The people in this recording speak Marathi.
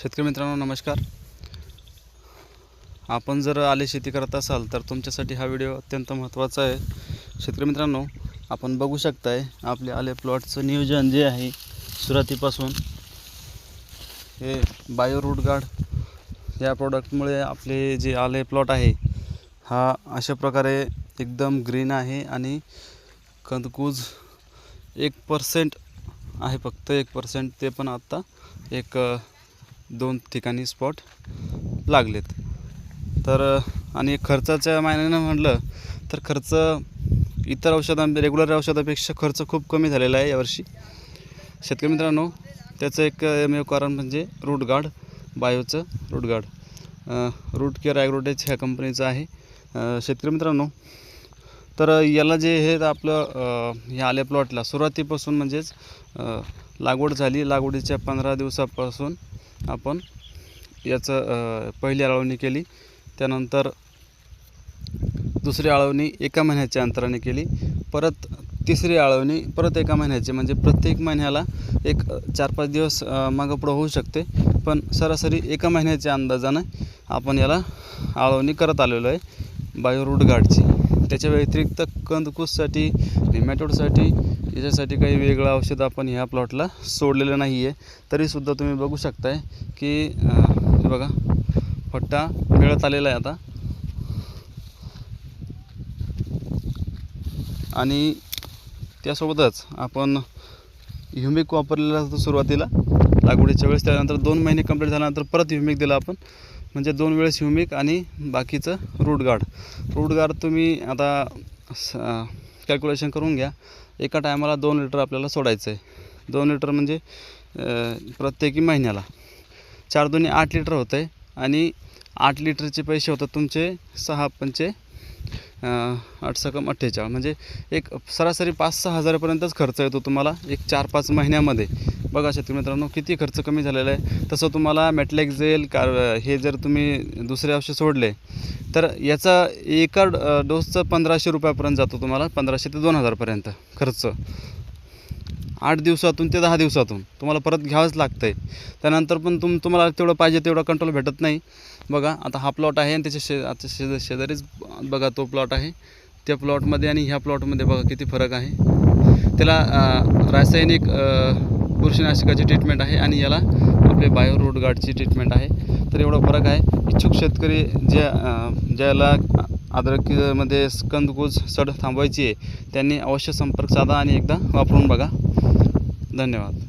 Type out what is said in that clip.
शेतकरी मित्रांनो नमस्कार. आपण जर आले शेती करत असाल तर तुमच्यासाठी हा व्हिडिओ अत्यंत महत्त्वाचा आहे. शेतकरी मित्रांनो आपण बघू शकताय आपले आले प्लॉटचं नियोजन जे आहे सुरुवातीपासून हे बायो रूट गार्ड या प्रॉडक्टमुळे आपले जे आले प्लॉट आहे हा अशा प्रकारे एकदम ग्रीन आहे आणि कंदकूज एक पर्सेंट आहे फक्त एक पर्सेंट ते पण आत्ता एक दोन ठिकाणी स्पॉट लागलेत. तर आणि खर्चाच्या मायनेनं म्हटलं तर खर्च इतर औषधां रेग्युलर औषधापेक्षा खर्च खूप कमी झालेला आहे यावर्षी. शेतकरी मित्रांनो त्याचं एक एकमेव कारण म्हणजे root guard बायोचं root guard root care Agrotech ह्या कंपनीचं आहे. शेतकरी मित्रांनो तर याला जे हे आपलं ह्या आल्या प्लॉटला सुरुवातीपासून म्हणजेच लागवड झाली. लागवडीच्या पंधरा दिवसापासून आपण याचं पहिली आळवणी केली. त्यानंतर दुसरी आळवणी एका महिन्याच्या अंतराने केली. परत तिसरी आळवणी परत एका महिन्याची. म्हणजे प्रत्येक महिन्याला एक चार पाच दिवस मागपुढं होऊ शकते. पण सरासरी एका महिन्याच्या अंदाजानं आपण याला आळवणी करत आलेलो आहे. बायो रूट गार्डची त्याच्या व्यतिरिक्त कंदकूससाठी निमॅटोडसाठी याच्यासाठी काही वेगळं औषध आपण ह्या प्लॉटला सोडलेलं नाही आहे तरीसुद्धा तुम्ही बघू शकताय की बघा फट्टा मिळत आलेला आहे आता. आणि त्यासोबतच आपण ह्युमिक वापरलेला असतो सुरुवातीला. लागवडीच्या वेळेस त्यानंतर दोन महिने कंप्लीट झाल्यानंतर परत ह्युमिक दिला आपण. म्हणजे दोन वेळेस ह्युमिक आणि बाकीचं रूट गार्ड रूट गार्ड तुम्ही आता कॅल्क्युलेशन करून घ्या. एका टायमाला दोन लिटर आपल्याला सोडायचं आहे दोन लिटर म्हणजे प्रत्येकी महिन्याला. चार दोन्ही आठ लिटर होतं आहे आणि आठ लिटरचे पैसे होतात तुमचे सहा पंचे आठ सकम अठ्ठेचाळ. म्हणजे एक सरासरी पाच सहा हजारापर्यंतच खर्च येतो तुम्हाला एक चार पाच महिन्यामध्ये. बघा शेतकरी मित्रांनो किती खर्च कमी झालेला आहे. तसं तुम्हाला मॅटलेक्झेल कार हे जर तुम्ही दुसरे औषध सोडले तर याचा एका डोसचं पंधराशे रुपयापर्यंत जातो तुम्हाला पंधराशे ते दोन हजारपर्यंत खर्च. आठ दिवसातून ते दहा दिवसातून. तुम्हाला परत घ्यावंच लागतं आहे त्यानंतर पण तुम तुम्हाला तेवढं पाहिजे तेवढा कंट्रोल भेटत नाही. बघा आता हा प्लॉट आहे आणि त्याच्या शे आता शेज शेजारीच बघा तो प्लॉट आहे. त्या प्लॉटमध्ये आणि ह्या प्लॉटमध्ये बघा किती फरक आहे. त्याला रासायनिक बुरशीनाशकाची ट्रीटमेंट आहे आणि याला आपले बायो रूट गार्डची ट्रीटमेंट आहे. तर एवढा फरक आहे. इच्छुक शेतकरी ज्या ज्याला अद्रकीमध्ये कंदकूज सड थांबवायची आहे त्यांनी अवश्य संपर्क साधा आणि एकदा वापरून बघा. धन्यवाद.